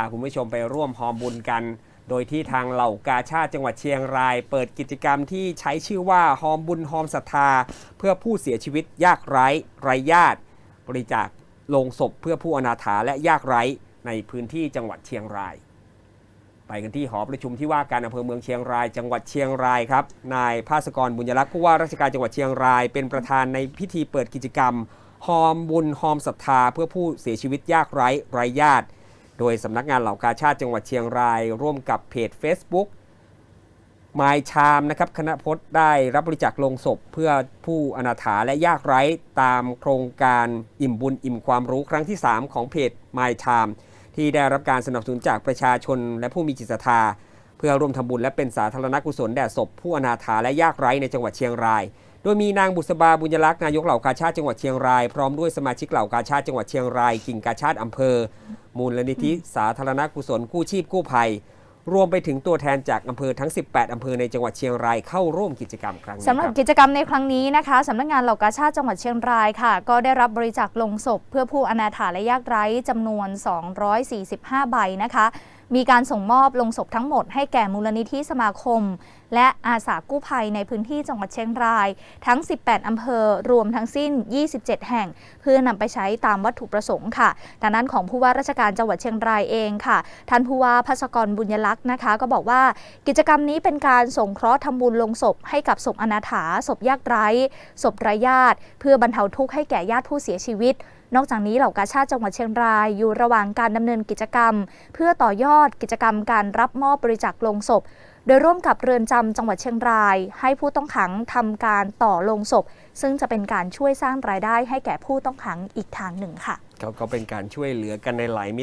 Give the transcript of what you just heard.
าคุณผู้ชมไปร่วมหอมบุญกัน โดยที่ทางเหล่ากาชาติจังหวัดเชียงราย เปิดกิจกรรมที่ใช้ชื่อว่าหอมบุญหอมศรัทธา เพื่อผู้เสียชีวิตยากไร้ไร้ญาติ บริจาคลงศพเพื่อผู้อนาถาและยากไร้ในพื้นที่จังหวัดเชียงราย ไปกันที่หอประชุมที่ว่าการอำเภอเมืองเชียงราย จังหวัดเชียงรายครับ นายภาสกรบุญยลักษณ์ผู้ว่าราชการจังหวัดเชียงราย เป็นประธานในพิธีเปิดกิจกรรมหอมบุญหอมศรัทธาเพื่อผู้เสียชีวิตยากไร้ไร้ญาติ โดยสำนักงานเหล่ากาชาติจังหวัดเชียงราย ร่วมกับเพจ Facebook มายชามนะครับคณะพจน์ได้รับบริจาคลงศพเพื่อผู้อนาถาและยากไร้ตามโครงการอิ่มบุญอิ่มความรู้ครั้งที่ 3 ของเพจมายชามที่ได้รับการสนับสนุนจากประชาชนและผู้มีจิตศรัทธา เพื่อร่วมทำบุญและเป็นสาธารณกุศลแด่ศพผู้อนาถาและยากไร้ในจังหวัดเชียงราย โดยมีนางบุษบาบุญยลักษณ์นายกเหล่ากาชาติจังหวัดเชียงราย พร้อมด้วยสมาชิกเหล่ากาชาติจังหวัดเชียงรายกิ่งกาชาติอำเภอ มูลนิธิสาธารณกุศลกู้ชีพกู้ภัย รวมไปถึงตัวแทนจากอำเภอทั้ง 18 อำเภอในจังหวัดเชียงรายเข้าร่วมกิจกรรมครั้งนี้สำหรับครับกิจกรรมในครั้งนี้นะคะสำนักงานเหล่ากาชาติจังหวัดเชียงรายค่ะ ก็ได้รับบริจาคลงศพ เพื่อผู้อนาถาและยากไร้จำนวน 245 ใบนะคะมีการส่งมอบลงศพทั้งหมดให้แก่มูลนิธิสมาคม และอาสากู้ภัยในพื้นที่จังหวัดเชียงราย ทั้ง 18 อำเภอ รวมทั้งสิ้น 27 แห่ง เพื่อนำไปใช้ตามวัตถุประสงค์ค่ะดังนั้นของผู้ว่าราชการจังหวัดเชียงรายเองค่ะ ท่านผู้ว่าพัศกรบุญยลักษณ์นะคะ ก็บอกว่ากิจกรรมนี้เป็นการส่งเคราะห์ทำบุญลงศพให้กับศพอนาถาศพยากไร้ศพไร้ญาติ เพื่อบรรเทาทุกข์ให้แก่ญาติผู้เสียชีวิต นอกจากนี้เหล่ากาชาติจังหวัดเชียงรายอยู่ระหว่างการดำเนินกิจกรรม เพื่อต่อยอดกิจกรรมการรับมอบบริจาคลงศพ โดยร่วมกับเรือนจำจังหวัดเชียงราย ให้ผู้ต้องขังทำการต่อลงศพ ซึ่งจะเป็นการช่วยสร้างรายได้ให้แก่ผู้ต้องขังอีกทางหนึ่งค่ะก็ก็เป็นการช่วยเหลือกันในหลายมิ